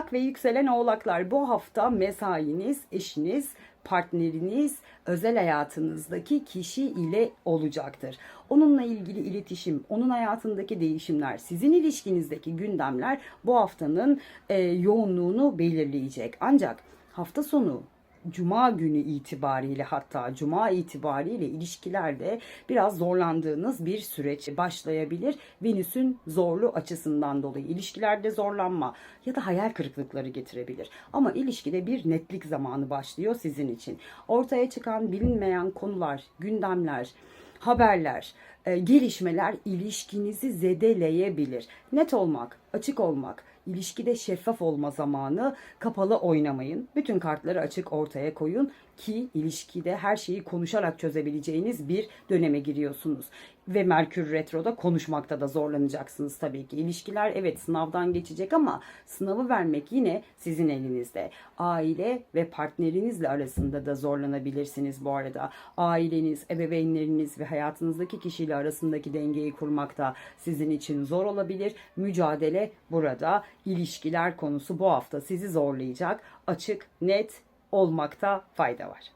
Oğlak ve yükselen oğlaklar bu hafta mesainiz, eşiniz, partneriniz, özel hayatınızdaki kişi ile olacaktır. Onunla ilgili iletişim, onun hayatındaki değişimler, sizin ilişkinizdeki gündemler bu haftanın e, yoğunluğunu belirleyecek. Ancak hafta sonu Cuma günü itibariyle hatta Cuma itibariyle ilişkilerde biraz zorlandığınız bir süreç başlayabilir. Venüs'ün zorlu açısından dolayı ilişkilerde zorlanma ya da hayal kırıklıkları getirebilir. Ama ilişkide bir netlik zamanı başlıyor sizin için. Ortaya çıkan bilinmeyen konular, gündemler, haberler, e, gelişmeler ilişkinizi zedeleyebilir. Net olmak, açık olmak, ilişkide şeffaf olma zamanı, kapalı oynamayın. Bütün kartları açık ortaya koyun ki ilişkide her şeyi konuşarak çözebileceğiniz bir döneme giriyorsunuz. Ve Merkür Retro'da konuşmakta da zorlanacaksınız tabii ki. İlişkiler evet sınavdan geçecek ama sınavı vermek yine sizin elinizde. Aile ve partnerinizle arasında da zorlanabilirsiniz bu arada. Aileniz, ebeveynleriniz ve hayatınızdaki kişiyle arasındaki dengeyi kurmak da sizin için zor olabilir. Mücadele burada. İlişkiler konusu bu hafta sizi zorlayacak. Açık, net olmakta fayda var.